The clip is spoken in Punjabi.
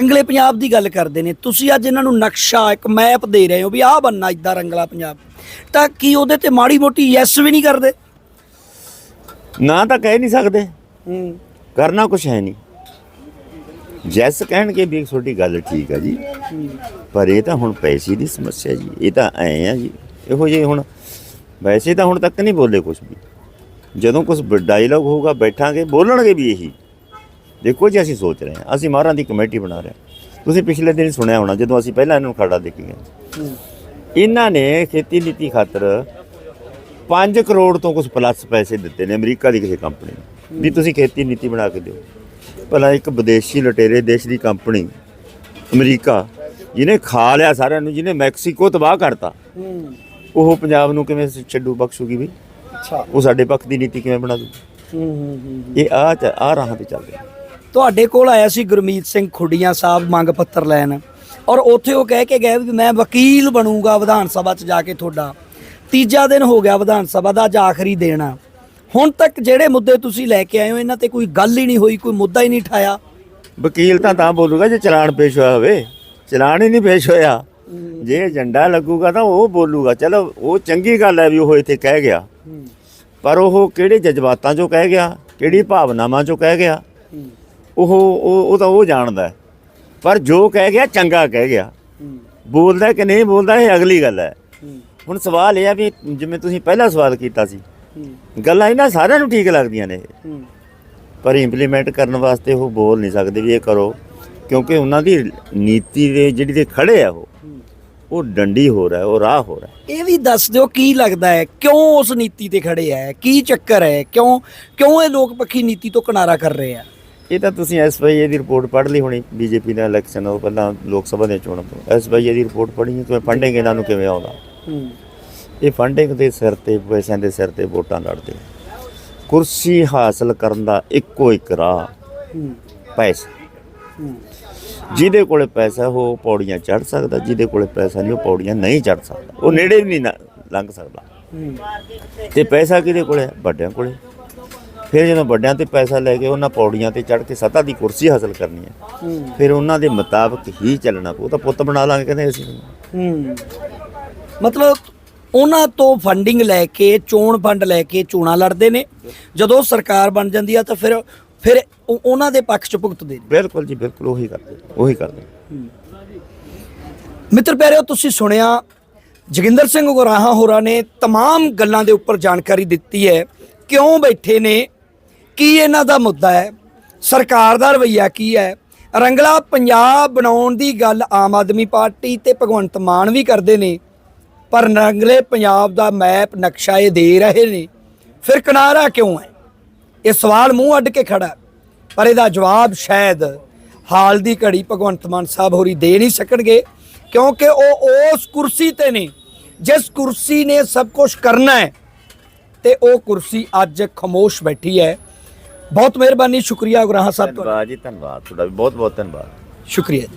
ਰੰਗਲੇ ਪੰਜਾਬ ਦੀ ਗੱਲ ਕਰਦੇ ਨੇ। ਤੁਸੀਂ ਅੱਜ ਇਹਨਾਂ ਨੂੰ ਨਕਸ਼ਾ ਇੱਕ ਮੈਪ ਦੇ ਰਹੇ ਹੋ ਵੀ ਆਹ ਬੰਨਾ ਇਦਾਂ ਰੰਗਲਾ ਪੰਜਾਬ। ਤਾਂ ਕੀ ਉਹਦੇ ਤੇ ਮਾੜੀ ਮੋਟੀ ਯੈਸ ਵੀ ਨਹੀਂ ਕਰਦੇ? ਨਾ ਤਾਂ ਕਹਿ ਨਹੀਂ ਸਕਦੇ। ਹੂੰ। ਕਰਨਾ ਕੁਛ ਹੈ ਨਹੀਂ। ਜੈਸ ਕਹਿਣਗੇ ਵੀ ਤੁਹਾਡੀ ਗੱਲ ਠੀਕ ਹੈ ਜੀ। ਪਰ ਇਹ ਤਾਂ ਹੁਣ ਪੈਸੇ ਦੀ ਸਮੱਸਿਆ ਜੀ। ਇਹ ਤਾਂ ਐ ਆ ਜੀ। ਇਹੋ ਜਿਹੇ ਹੁਣ ਵੈਸੇ ਤਾਂ ਹੁਣ ਤੱਕ ਨਹੀਂ ਬੋਲੇ ਕੁਝ ਵੀ। ਜਦੋਂ ਕੁਝ ਡਾਇਲੌਗ ਹੋਊਗਾ ਬੈਠਾਂਗੇ ਬੋਲਣਗੇ ਵੀ ਇਹੀ। ਦੇਖੋ ਜੀ ਅਸੀਂ ਸੋਚ ਰਹੇ ਹਾਂ। ਅਸੀਂ ਮਾਰਾਂ ਦੀ ਕਮੇਟੀ ਬਣਾ ਰਹੇ ਹਾਂ। ਤੁਸੀਂ ਪਿਛਲੇ ਦਿਨ ਸੁਣਿਆ ਹੋਣਾ ਜਦੋਂ ਅਸੀਂ ਪਹਿਲਾਂ ਇਹਨਾਂ ਨੂੰ ਖੜਾ ਦੇ ਕੇ ਗਏ ਇਹਨਾਂ ਨੇ ਖੇਤੀ ਨੀਤੀ ਖਾਤਰ 5 ਕਰੋੜ ਤੋਂ ਕੁਝ ਪਲੱਸ ਪੈਸੇ ਦਿੱਤੇ ਨੇ ਅਮਰੀਕਾ ਦੀ ਕਿਸੇ ਕੰਪਨੀ ਨੂੰ। ਵੀ ਤੁਸੀਂ ਖੇਤੀ ਨੀਤੀ ਬਣਾ ਕੇ ਦਿਓ। ਭਲਾ ਇੱਕ ਵਿਦੇਸ਼ੀ ਲਟੇਰੇ ਦੇਸ਼ ਦੀ ਕੰਪਨੀ ਅਮਰੀਕਾ ਜਿਹਨੇ ਖਾ ਲਿਆ ਸਾਰਿਆਂ ਨੂੰ ਜਿਹਨੇ ਮੈਕਸੀਕੋ ਤਬਾਹ ਕਰਤਾ। ਉਹ ਪੰਜਾਬ ਨੂੰ ਕਿਵੇਂ ਛੱਡੂ ਬਖਸ਼ੂਗੀ ਵੀ? ਅੱਛਾ। ਉਹ ਸਾਡੇ ਪੱਖ ਦੀ ਨੀਤੀ ਕਿਵੇਂ ਬਣਾ ਦੂ ਹੂੰ ਹੂੰ ਹੂੰ ਇਹ ਆ ਆ ਰਾਹਾਂ ਤੇ ਚੱਲਦੇ। ਤੁਹਾਡੇ ਕੋਲ ਆਇਆ ਸੀ ਗੁਰਮੀਤ ਸਿੰਘ ਖੁੱਡੀਆਂ ਸਾਹਿਬ ਮੰਗ ਪੱਤਰ ਲੈਣ। ਔਰ ਉੱਥੇ ਉਹ ਕਹਿ ਕੇ ਗਏ ਵੀ ਮੈਂ ਵਕੀਲ ਬਣੂੰਗਾ ਵਿਧਾਨ ਸਭਾ 'ਚ ਜਾ ਕੇ ਤੁਹਾਡਾ। ਤੀਜਾ ਦਿਨ ਹੋ ਗਿਆ ਵਿਧਾਨ ਸਭਾ ਦਾ ਅੱਜ ਆਖਰੀ ਦਿਨ ਆ। ਹੁਣ ਤੱਕ ਜਿਹੜੇ ਮੁੱਦੇ ਤੁਸੀਂ ਲੈ ਕੇ ਆਏ ਹੋ ਇਹਨਾਂ ਤੇ ਕੋਈ ਗੱਲ ਹੀ ਨਹੀਂ ਹੋਈ ਕੋਈ ਮੁੱਦਾ ਹੀ ਨਹੀਂ ਠਾਇਆ। ਵਕੀਲ ਤਾਂ ਤਾਂ ਬੋਲੂਗਾ ਜੇ ਚਲਾਨ ਪੇਸ਼ ਹੋਇਆ ਹੋਵੇ। ਚਲਾਨ ਹੀ ਨਹੀਂ ਪੇਸ਼ ਹੋਇਆ। ਜੇ ਏਜੰਡਾ ਲੱਗੂਗਾ ਤਾਂ ਉਹ ਬੋਲੂਗਾ। ਚਲੋ ਉਹ ਚੰਗੀ ਗੱਲ ਹੈ ਵੀ ਉਹ ਇੱਥੇ ਕਹਿ ਗਿਆ। ਪਰ ਉਹ ਕਿਹੜੇ ਜਜ਼ਬਾਤਾਂ 'ਚੋਂ ਕਹਿ ਗਿਆ? ਕਿਹੜੀ ਭਾਵਨਾਵਾਂ 'ਚੋਂ ਕਹਿ ਗਿਆ? ਉਹ ਉਹ ਉਹ ਤਾਂ ਉਹ ਜਾਣਦਾ। ਪਰ ਜੋ ਕਹਿ ਗਿਆ ਚੰਗਾ ਕਹਿ ਗਿਆ। ਬੋਲਦਾ ਕਿ ਨਹੀਂ ਬੋਲਦਾ ਇਹ ਅਗਲੀ ਗੱਲ ਹੈ। ਹੁਣ ਸਵਾਲ ਇਹ ਆ ਵੀ ਜਿਵੇਂ ਤੁਸੀਂ ਪਹਿਲਾ ਸਵਾਲ ਕੀਤਾ ਸੀ ਗੱਲਾਂ ਇਹਨਾਂ ਸਾਰਿਆਂ ਨੂੰ ਠੀਕ ਲੱਗਦੀਆਂ ਨੇ। ਪਰ ਇੰਪਲੀਮੈਂਟ ਕਰਨ ਵਾਸਤੇ ਉਹ ਬੋਲ ਨਹੀਂ ਸਕਦੇ ਵੀ ਇਹ ਕਰੋ ਕਿਉਂਕਿ ਉਹਨਾਂ ਦੀ ਨੀਤੀ ਦੇ ਜਿਹੜੀ ਤੇ ਖੜੇ ਆ ਉਹ ਉਹ ਡੰਡੀ ਹੋ ਰਿਹਾ ਉਹ ਰਾਹ ਹੋ ਰਿਹਾ। ਇਹ ਵੀ ਦੱਸ ਦਿਓ ਕੀ ਲੱਗਦਾ ਹੈ ਕਿਉਂ ਉਸ ਨੀਤੀ ਤੇ ਖੜੇ ਹੈ ਕੀ ਚੱਕਰ ਹੈ ਕਿਉਂ ਕਿਉਂ ਇਹ ਲੋਕ ਪੱਖੀ ਨੀਤੀ ਤੋਂ ਕਿਨਾਰਾ ਕਰ ਰਹੇ ਆ? ਇਹ ਤਾਂ ਤੁਸੀਂ ਐਸਵਾਈਏ ਦੀ ਰਿਪੋਰਟ ਪੜ੍ਹ ਲਈ ਹੋਣੀ ਬੀਜੇਪੀ ਦਾ ਇਲੈਕਸ਼ਨ ਤੋਂ ਪਹਿਲਾਂ ਲੋਕ ਸਭਾ ਦੇ ਚੋਣਾਂ ਤੋਂ। ਐਸਵਾਈਏ ਦੀ ਰਿਪੋਰਟ ਪੜ੍ਹੀ ਕਿ ਫੰਡਿੰਗ ਇਹਨਾਂ ਨੂੰ ਕਿਵੇਂ ਆਉਂਦਾ? ਇਹ ਫੰਡਿੰਗ ਦੇ ਸਿਰ ਤੇ ਪੈਸਿਆਂ ਦੇ ਸਿਰ ਤੇ ਵੋਟਾਂ ਲੜਦੇ ਕੁਰਸੀ ਹਾਸਲ ਕਰਨ ਦਾ ਇੱਕੋ ਇੱਕ ਰਾਹ ਪੈਸਾ। ਜਿਹਦੇ ਕੋਲੇ ਪੈਸਾ ਉਹ ਪੌੜੀਆਂ ਚੜ ਸਕਦਾ। ਜਿਹਦੇ ਕੋਲੇ ਪੈਸਾ ਨਹੀਂ ਉਹ ਪੌੜੀਆਂ ਨਹੀਂ ਚੜ ਸਕਦਾ। ਉਹ ਨੇੜੇ ਵੀ ਨਹੀਂ ਲੰਘ ਸਕਦਾ। ਤੇ ਪੈਸਾ ਕਿਹਦੇ ਕੋਲੇ ਹੈ ਵੱਡਿਆਂ ਕੋਲੇ। ਫਿਰ ਜਦੋਂ ਵੱਡਿਆਂ ਤੇ ਪੈਸਾ ਲੈ ਕੇ ਉਹਨਾਂ ਪੌੜੀਆਂ ਤੇ ਚੜ ਕੇ ਸੱਤਾ ਦੀ ਕੁਰਸੀ ਹਾਸਲ ਕਰਨੀ ਹੈ ਫਿਰ ਉਹਨਾਂ ਦੇ ਮੁਤਾਬਕ ਹੀ ਚੱਲਣਾ ਪਊ ਉਹ ਤਾਂ ਪੁੱਤ ਬਣਾ ਲਾਂਗੇ ਕਹਿੰਦੇ ਅਸੀਂ ਹੂੰ ਮਤਲਬ ਉਹਨਾਂ ਤੋਂ ਫੰਡਿੰਗ ਲੈ ਕੇ ਚੋਣ ਫੰਡ ਲੈ ਕੇ ਚੋਣਾਂ ਲੜਦੇ ਨੇ ਜਦੋਂ ਸਰਕਾਰ ਬਣ ਜਾਂਦੀ ਆ ਤਾਂ ਫਿਰ ਫਿਰ ਉਹ- ਉਹਨਾਂ ਦੇ ਪੱਖ 'ਚ ਭੁਗਤਦੇ ਨੇ ਬਿਲਕੁਲ ਜੀ ਬਿਲਕੁਲ ਉਹੀ ਕਰਦੇ ਉਹੀ ਕਰਦੇ ਮਿੱਤਰ ਪਿਆਰਿਓ ਤੁਸੀਂ ਸੁਣਿਆ ਜੋਗਿੰਦਰ ਸਿੰਘ ਗੁਰਾਹਾ ਹੋਰਾਂ ਨੇ तमाम ਗੱਲਾਂ ਦੇ ਉੱਪਰ ਜਾਣਕਾਰੀ ਦਿੱਤੀ ਹੈ ਕਿਉਂ ਬੈਠੇ ਨੇ ਕੀ ਇਹਨਾਂ ਦਾ ਮੁੱਦਾ ਹੈ? ਸਰਕਾਰ ਦਾ ਰਵੱਈਆ ਕੀ ਹੈ? ਰੰਗਲਾ ਪੰਜਾਬ ਬਣਾਉਣ ਦੀ ਗੱਲ ਆਮ ਆਦਮੀ ਪਾਰਟੀ ਤੇ ਭਗਵੰਤ ਮਾਨ ਵੀ ਕਰਦੇ ਨੇ, ਪਰ ਰੰਗਲੇ ਪੰਜਾਬ ਦਾ ਮੈਪ ਨਕਸ਼ਾ ਇਹ ਦੇ ਰਹੇ ਨੇ। ਫਿਰ ਕਿਨਾਰਾ ਕਿਉਂ ਹੈ? ਇਹ ਸਵਾਲ ਮੂੰਹ ਅੱਡ ਕੇ ਖੜਾ ਪਰ ਇਹਦਾ ਜਵਾਬ ਸ਼ਾਇਦ ਹਾਲ ਦੀ ਘੜੀ ਭਗਵੰਤ ਮਾਨ ਸਾਹਿਬ ਹੋਰੀ ਦੇ ਨਹੀਂ ਸਕਣਗੇ, ਕਿਉਂਕਿ ਉਹ ਉਸ ਕੁਰਸੀ ਤੇ ਨੇ, ਜਿਸ ਕੁਰਸੀ ਨੇ ਸਭ ਕੁਝ ਕਰਨਾ ਹੈ, ਤੇ ਉਹ ਕੁਰਸੀ ਅੱਜ ਖਮੋਸ਼ ਬੈਠੀ ਹੈ। ਬਹੁਤ ਮਿਹਰਬਾਨੀ ਸ਼ੁਕਰੀਆ ਗੁਰਾਹਾ ਸਾਹਿਬ ਤੁਹਾਡਾ। ਧੰਨਵਾਦ ਜੀ ਧੰਨਵਾਦ। ਤੁਹਾਡਾ ਵੀ ਬਹੁਤ ਬਹੁਤ ਧੰਨਵਾਦ। ਸ਼ੁਕਰੀਆ ਜੀ।